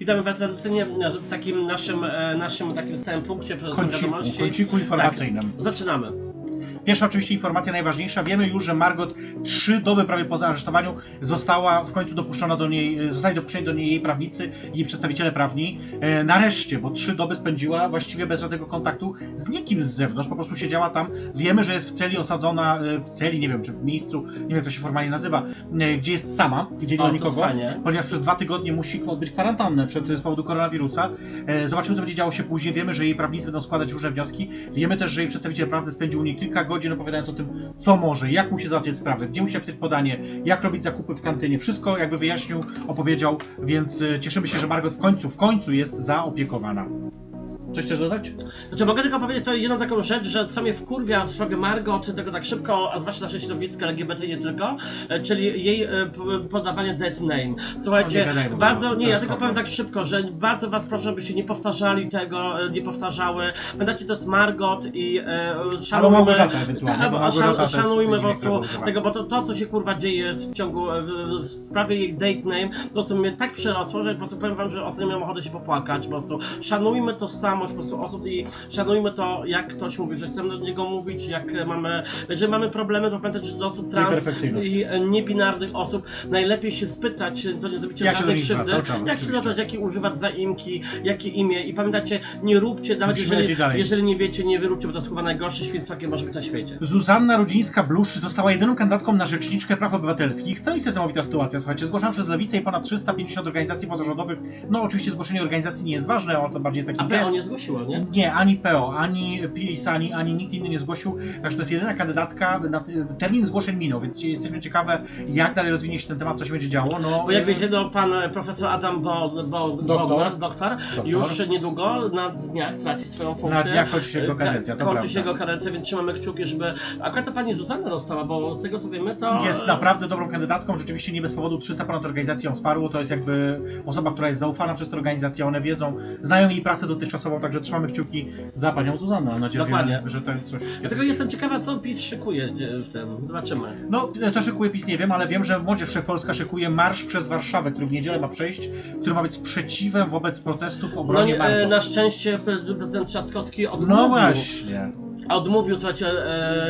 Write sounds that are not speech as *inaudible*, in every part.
Witamy Was serdecznie w takim naszym, e, naszym takim stałym punkcie wiadomości. kąciku informacyjnym. Tak, zaczynamy. Pierwsza oczywiście informacja najważniejsza. Wiemy już, że Margot trzy doby prawie po zaaresztowaniu została w końcu dopuszczona do niej, zostali dopuszczeni do niej jej prawnicy, jej przedstawiciele prawni. E, nareszcie, bo trzy doby spędziła właściwie bez żadnego kontaktu z nikim z zewnątrz, po prostu siedziała tam. Wiemy, że jest w celi osadzona, e, w celi, nie wiem czy w miejscu, nie wiem jak to się formalnie nazywa, e, gdzie jest sama, gdzie nie ma nikogo, fajnie. ponieważ przez dwa tygodnie musi odbyć kwarantannę przed, z powodu koronawirusa. Zobaczymy, co będzie działo się później. Wiemy, że jej prawnicy będą składać różne wnioski. Wiemy też, że jej przedstawiciel prawny spędził u niej kilka godzin opowiadając o tym, co może, jak musi załatwiać sprawę, gdzie musi napisać podanie, jak robić zakupy w kantynie. Wszystko jakby wyjaśnił, opowiedział, więc e, cieszymy się, że Margot w końcu, w końcu jest zaopiekowana. Coś chcesz dodać? Znaczy mogę tylko powiedzieć to jedną taką rzecz, że co mnie wkurwia w sprawie Margot, czy tego tak szybko, a zwłaszcza nasze środowisko LGBT nie tylko, e, czyli jej e, podawanie dead name. No, Słuchajcie, nie gadajmy bardzo, nie, to ja tylko powiem tak szybko, że bardzo was proszę, żebyście nie powtarzali tego, e, nie powtarzały. Pamiętacie, to jest Margot i e, szanujmy... Albo Małgorzata ewentualnie, bo a Małgorzata szan, szanujmy po prostu tego, bo to, to, co się kurwa dzieje w ciągu, w, w sprawie jej date name, po prostu mnie tak przerosło, że po prostu powiem wam, że ostatnio miałem ochotę się popłakać, po prostu szanujmy tożsamość po prostu osób i szanujmy to, jak ktoś mówi, że chcemy do niego mówić, jak mamy, że mamy problemy, to pamiętać, że do osób trans i e, niebinarnych osób najlepiej się spytać, to nie zrobicie Jak żadnej krzywdy, jak się zacząć, jakie używać zaimki, jakie imię i pamiętajcie, nie róbcie, nawet Musimy jeżeli, jeżeli nie wiecie, nie wyróbcie, bo to jest chyba najgorsze świństwo, jakie może być na świecie. Zuzanna Rudzińska-Bluszcz została jedyną kandydatką na rzeczniczkę praw obywatelskich. To jest niesamowita sytuacja, słuchajcie. Zgłoszona przez Lewicę i ponad 350 organizacji pozarządowych. No oczywiście zgłoszenie organizacji nie jest ważne, ale to bardziej taki gest. PO nie nie? Ani PO, ani PISANI, ani nikt inny nie zgłosił. Także to jest jedyna kandydatka. Na, termin zgłoszeń minął, więc jesteśmy ciekawe, jak dalej rozwinie się ten temat, co się będzie działo. No, Bo jak wiecie, no, pan e, profesor Adam Bo, Bo, doktor, Doktor. już niedługo na dniach traci swoją funkcję. Na dniach kończy się jego E, kadencja, to Kończy prawda. się jego kadencja, więc trzymamy kciuki, żeby akurat to pani Zuzanna dostała, bo z tego co wiemy, to... Jest naprawdę dobrą kandydatką, rzeczywiście nie bez powodu 300 ponad organizacji ją wsparło, to jest jakby osoba, która jest zaufana przez tę organizację, one wiedzą, znają jej pracę dotychczasową, także trzymamy kciuki za panią Zuzannę, mam nadzieję, Dokładnie. że to coś... Ja tylko jestem ciekawa, co PiS szykuje w tym. Zobaczymy. No, co szykuje PiS nie wiem, ale wiem, że w Modzie Wszechpolska szykuje marsz przez Warszawę, który w niedzielę ma przejść, który ma być sprzeciwem wobec protestów w No obronie nie, e, Margot. na szczęście pre- prezydent Trzaskowski odmówił. No właśnie. Odmówił, słuchajcie,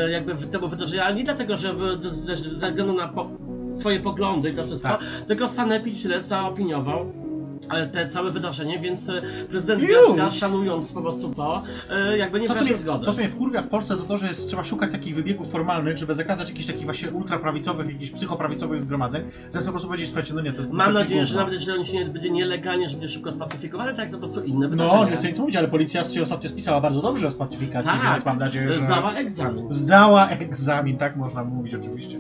e, jakby w- temu wydarzeniu, ale nie dlatego, że ze względu na po, swoje poglądy i to wszystko, Tak. tylko Sanepid źle zaopiniował e, te całe wydarzenie, więc e, prezydent Już. Szanując po prostu to, e, jakby nie To wyraził zgody. to, co mnie wkurwia w Polsce, to to, że jest, trzeba szukać takich wybiegów formalnych, żeby zakazać jakichś takich właśnie ultraprawicowych, jakichś psychoprawicowych zgromadzeń, zamiast po prostu powiedzieć, słuchajcie, no nie, to jest Mam nadzieję, że nawet jeżeli on się nie będzie nielegalnie, że będzie szybko spacyfikowany, tak jak to po prostu inne No, wydarzenia. nie chcę nic mówić, ale policja się ostatnio spisała bardzo dobrze o spacyfikacji, Tak. więc mam nadzieję, że... Zdała egzamin. Zdała egzamin, tak można mówić oczywiście.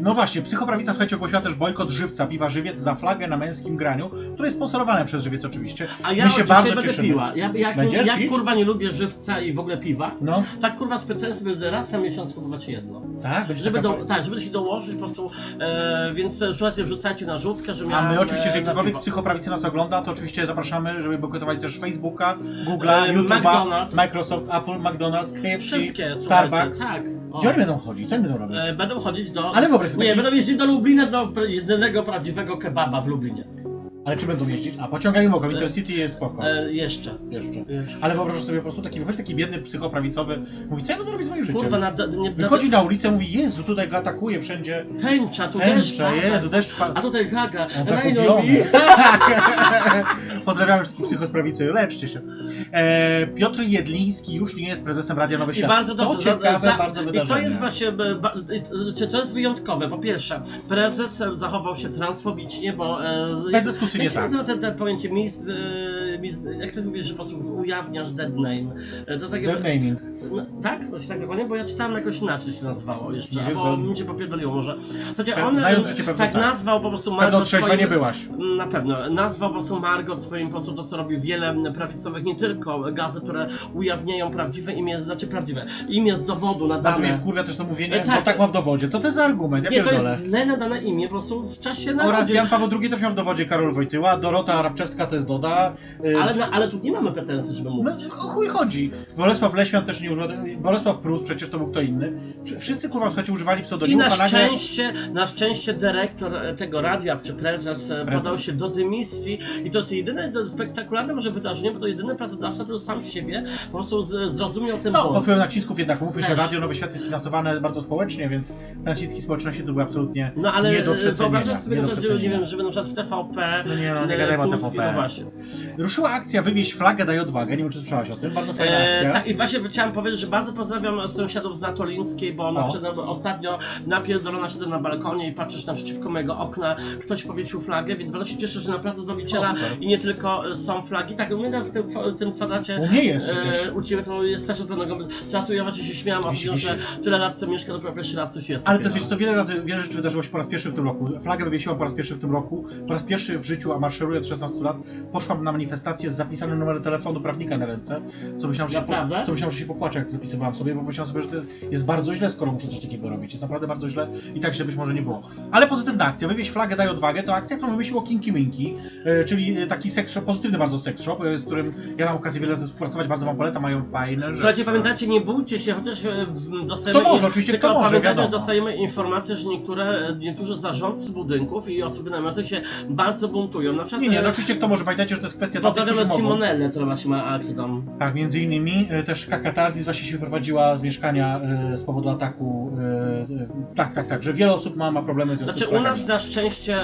No właśnie, psychoprawica, słuchajcie, ogłosiła też bojkot żywca, piwa żywiec za flagę na męskim graniu, które jest sponsorowane przez żywiec oczywiście. A ja My się bardzo będę cieszymy. piła. Ja, jak, Będziesz jak pić? kurwa nie lubię żywca i w ogóle piwa, No, tak kurwa specjalnie sobie będę raz na miesiąc kupować jedno. tak, będzie Żeby taka... do, tak, żeby się dołożyć po prostu, e, więc e, słuchajcie, wrzucajcie na rzutkę, że A miałem, my oczywiście, jeżeli e, na ktokolwiek z piwo. psychoprawicy nas ogląda, to oczywiście zapraszamy, żeby bojkotowali też Facebooka, Google'a, E, YouTube'a, McDonald's. Microsoft, Apple, McDonald's, KFC, Wszystkie, Starbucks. tak. O. Gdzie oni będą chodzić? Co oni będą robić? E, będą chodzić do... Ale wyobraź sobie Nie, taki- będą jeździć do Lublina, do pra- jedynego prawdziwego kebaba w Lublinie. Ale czy będą jeździć? A pociągami mogą, Intercity jest spoko. E, jeszcze. Jeszcze. jeszcze. Ale wyobrażasz sobie po prostu taki, wychodzi taki biedny psychoprawicowy, mówi, co ja będę robić z moim życiem? Kurwa, na, nie, Wychodzi na ulicę, mówi, Jezu, tutaj go atakuje wszędzie. Tęcza, tu deszcz Tęcza, pada. Jezu, deszcz A pada. tutaj gaga, Rajno zakupiony. mi. *laughs* Tak! Pozdrawiamy wszystkich psychosprawicy, leczcie się. E, Piotr Jedliński już nie jest prezesem Radia Nowy I Świat. bardzo dobrze. To ciekawe za- bardzo I wydarzenie. to jest właśnie, e, ba, i- czy to jest wyjątkowe? Po pierwsze, prezes e, zachował się transfobicznie, bo... E, Bezdyskusyjnie jak się tak. nazywa ten, ten pojęcie mis, e, jak to mówisz, że po prostu ujawniasz dead name? E, To takie... Dead naming. No, tak? To się tak dokładnie? Bo ja czytałem jakoś inaczej się nazywało jeszcze, Nie wiem, albo co- mi się popierdoliło może. To Tak, on znając pewnie tak tak. nazwał po prostu Pewno Margot trzeźwa swoim... nie byłaś. Na pewno. Nazwał po prostu Margot swoim po prostu to, co robi wiele prawicowych, nie tylko gazet, które ujawniają prawdziwe imię, znaczy prawdziwe, imię z dowodu Bardzo mnie nadane. wkurwia też to mówienie, E, tak. bo tak ma w dowodzie. Co to jest za argument? Ja Nie, to jest źle nadane imię po prostu w czasie Oraz narodzin. Jan Paweł II też miał w dowodzie Karol Wojtyła, Dorota Arabczewska to jest Doda. Y, Ale, na, ale tu nie mamy pretensji, żeby No, mówić. o chuj chodzi. Bolesław Leśmian też nie używał. Bolesław Prus, przecież to był kto inny. Wsz- Wszyscy kurwa, słuchajcie, używali I pseudonimów, na nagle... szczęście, na szczęście dyrektor e, tego radia, czy prezes, e, Prezes. podał się do dymisji i to jest jedyne spektakularne może wydarzenie, bo to jedyny pracodawca, który sam siebie po prostu zrozumiał ten No, pod wpływem nacisków jednak mówmy się, Też. Radio Nowy Świat jest finansowane bardzo społecznie, więc naciski społeczności to były absolutnie No ale nie do e, przecenienia. wyobrażasz sobie, nie do że, nie wiem, żeby na przykład w TVP... No nie, no, nie e, gadajmy o TVP. No właśnie. Ruszyła akcja Wywieź flagę, daj odwagę. Nie wiem, czy słyszałaś o tym. Bardzo fajna E, akcja. tak, i właśnie chciałem powiedzieć, że bardzo pozdrawiam sąsiadów z Natolińskiej, bo na O. przykład ostatnio napierdolona siedzę na balkonie i patrzysz naprzeciwko mojego okna, ktoś powiesił flagę, więc bardzo się cieszę, że na placu Zdrowiciela O, super. i nie tylko e, są flagi. Tak, u mnie tam w tym, w tym kwadracie U mnie jest przecież. E, u Ciebie to jest też od pewnego czasu. Ja właśnie się śmiałam Wisi, tym, że tyle lat co mieszka, dopiero pierwszy raz coś jest. Ale też wiesz co, wiele razy, wiele rzeczy wydarzyło się po raz pierwszy w tym roku. Flagę wywiesiłam po raz pierwszy w tym roku. Po raz pierwszy w życiu, a maszeruję od 16 lat, poszłam na manifestację z zapisanym numerem telefonu prawnika na ręce. Co myślałam, że się, po, co że się popłaczę, jak zapisywałam sobie, bo myślałam sobie, że to jest bardzo źle, skoro muszę coś takiego robić. Jest naprawdę bardzo źle i tak źle być może nie było. Ale pozytywna akcja, wywieź flagę, daj odwagę, to akcja, którą wymyśliło Kinky Minky, e, czyli e, taki sex shop, pozytywny bardzo sex shop, e, z którym ja mam okazję wiele razy współpracować, bardzo wam polecam, mają fajne rzeczy. Słuchajcie, pamiętajcie, nie bójcie się, chociaż dostajemy... Kto może, oczywiście, tylko kto może, wiadomo. dostajemy informację, że niektóre, niektórzy zarządcy budynków i osób wynajmujących się bardzo buntują. Na przykład, Nie, nie, no oczywiście kto może, pamiętajcie, że to jest kwestia dla którzy mogą. Simonellę, która właśnie ma akcję tam. Tak, między innymi e, też Kakatarzis właśnie się wyprowadziła z mieszkania e, z powodu ataku. e, Tak, tak, tak, że wiele osób ma, ma problemy z Znaczy z u flagami. nas na szczęście...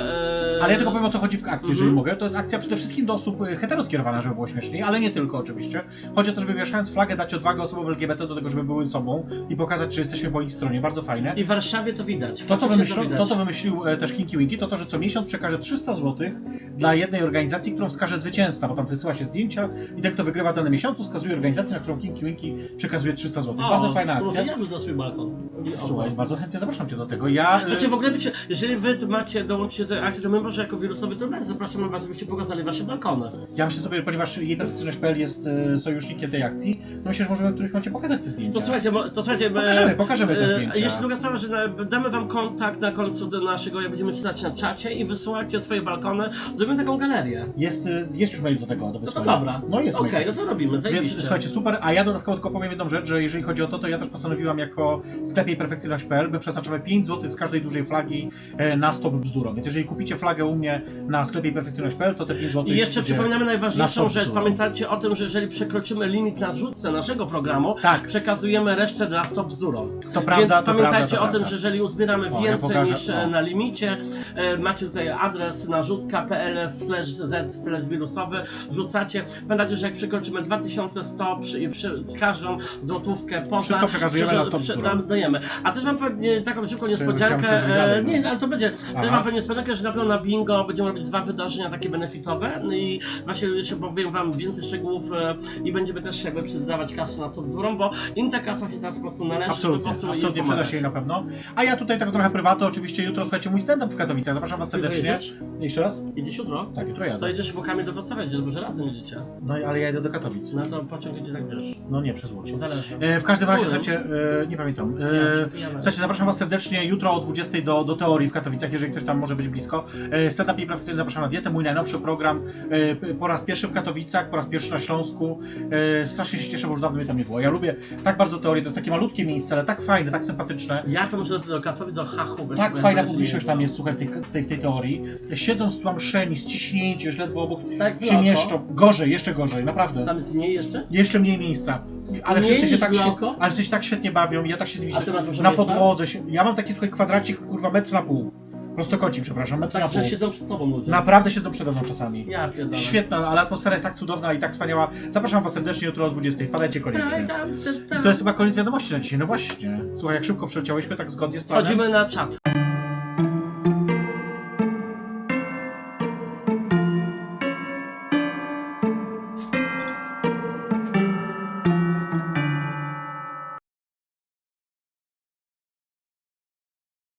Ale ja tylko powiem o co chodzi w akcji, jeżeli Mhm. mogę. To jest akcja przede wszystkim do osób heteroskierowana, żeby było śmieszniej, ale nie tylko oczywiście. Chodzi o to, żeby wieszając flagę dać odwagę osobom LGBT do tego, żeby były sobą i pokazać, że jesteśmy po ich stronie. Bardzo fajne. I w Warszawie to widać. To co, Faktycznie wymyślił, widać. to, co wymyślił też Kinky Winky, to to, że co miesiąc przekaże 300 zł dla jednej organizacji, którą wskaże zwycięzca, bo tam wysyła się zdjęcia i ten, kto wygrywa dany miesiącu, wskazuje organizację, na którą Kinky Winky przekazuje 300 zł. O, Bardzo fajna to akcja. Ja bym za swój balkon. Słuchaj, bardzo chętnie zapraszam Cię do tego. Ja... Znaczy w ogóle bycie, jeżeli wy macie dołączyć do akcji, to my może jako wirusowy to nas zapraszamy was, żebyście pokazali wasze balkony. Ja myślę sobie, ponieważ jej perfekcjonalność.pl jest e, sojusznikiem tej akcji, to myślę, że możemy w którymś momencie pokazać te zdjęcia. To słuchajcie, bo- to słuchajcie, Pokażemy, pokażemy te e, zdjęcia. Jeszcze druga sprawa, że damy wam kontakt na końcu do naszego, jak będziemy czytać na czacie i wysyłajcie swoje balkony, zrobimy taką galerię. Jest, jest już mail do tego, do No to wysłania. dobra. No jest Okej, mail. no to robimy, Więc słuchajcie, super, a ja dodatkowo tylko powiem jedną rzecz, że jeżeli chodzi o to, to ja też postanowiłam jako sklepie perfekcyjność.pl, my przeznaczamy 5 zł z każdej dużej flagi e, na stop bzdurą. Więc jeżeli kupicie flagę u mnie na sklepie perfekcyjność.pl, to te 5 zł I jeszcze przypominamy na najważniejszą rzecz. Pamiętajcie o tym, że jeżeli przekroczymy limit na rzutce naszego programu, Tak, przekazujemy resztę dla Stop Bzdurą. to prawda, Więc to pamiętajcie prawda, to o tym, prawda. że jeżeli uzbieramy O, ja więcej pokażę, niż e, o. na limicie, e, macie tutaj adres narzutka.pl slash z slash wirusowy, rzucacie. Pamiętajcie, że jak przekroczymy 2100 przy, przy każdą złotówkę poza... Wszystko przekazujemy przy- na Stop przy- dam- Dajemy. A też mam pewnie taką szybką niespodziankę, e, nie, ale to będzie, Aha. też mam pewnie niespodziankę, że na pewno na bingo będziemy robić dwa wydarzenia takie benefitowe no i właśnie jeszcze powiem wam więcej szczegółów e, i będziemy też jakby przydawać kasę na Stop bo im ta kasa się teraz po prostu należy, Absolutnie, absolutnie przyda się jej na pewno. A ja tutaj tak trochę prywatnie, oczywiście jutro słuchajcie mój stand-up w Katowicach, zapraszam Was serdecznie. Jeszcze raz? Idziesz jutro? Tak, jutro To jadę. jedziesz bokami do Wrocławia, może razem jedziecie. No ale ja jedę do Katowic. No to pociąg idzie tak wiesz. No nie, przez Łódź. Zależy. E, w każdym razie, słuchajcie, e, nie pamiętam. E. Słuchajcie, zapraszam Was serdecznie jutro o 20 do, do teorii w Katowicach, jeżeli ktoś tam może być blisko. E, Stand-up i praktycznie zapraszam na dietę, mój najnowszy program. E, po raz pierwszy w Katowicach, po raz pierwszy na Śląsku. E, strasznie się cieszę, bo już dawno mnie tam nie było. Ja lubię tak bardzo teorię, to jest takie malutkie miejsce, ale tak fajne, tak sympatyczne. Ja to muszę do, do Katowic, do Hachu. Tak fajna publiczność tam jest, słuchaj, w tej, tej, w tej teorii. Siedzą stłamszeni, ściśnięci, już ledwo obok Tak, się Gloko. Mieszczą. Gorzej, jeszcze gorzej, naprawdę. Tam jest mniej jeszcze? Jeszcze mniej miejsca. Ale Mniej wszyscy się niż tak, się, ale wszyscy się tak świetnie bawią, ja tak się z nimi A ty masz dużo na miejsca? podłodze. Się, ja mam taki swój kwadracik, kurwa, metr na pół. Prostokącik, przepraszam, metr na Tak, pół. że siedzą przed tobą ludzie. Naprawdę siedzą przede mną czasami. Ja pierdolę. Świetna, ale atmosfera jest tak cudowna i tak wspaniała. Zapraszam Was serdecznie jutro o 20. Wpadajcie koniecznie. I to jest chyba koniec wiadomości na dzisiaj. No właśnie. Słuchaj, jak szybko przeleciałyśmy, tak zgodnie z planem. Wchodzimy na czat.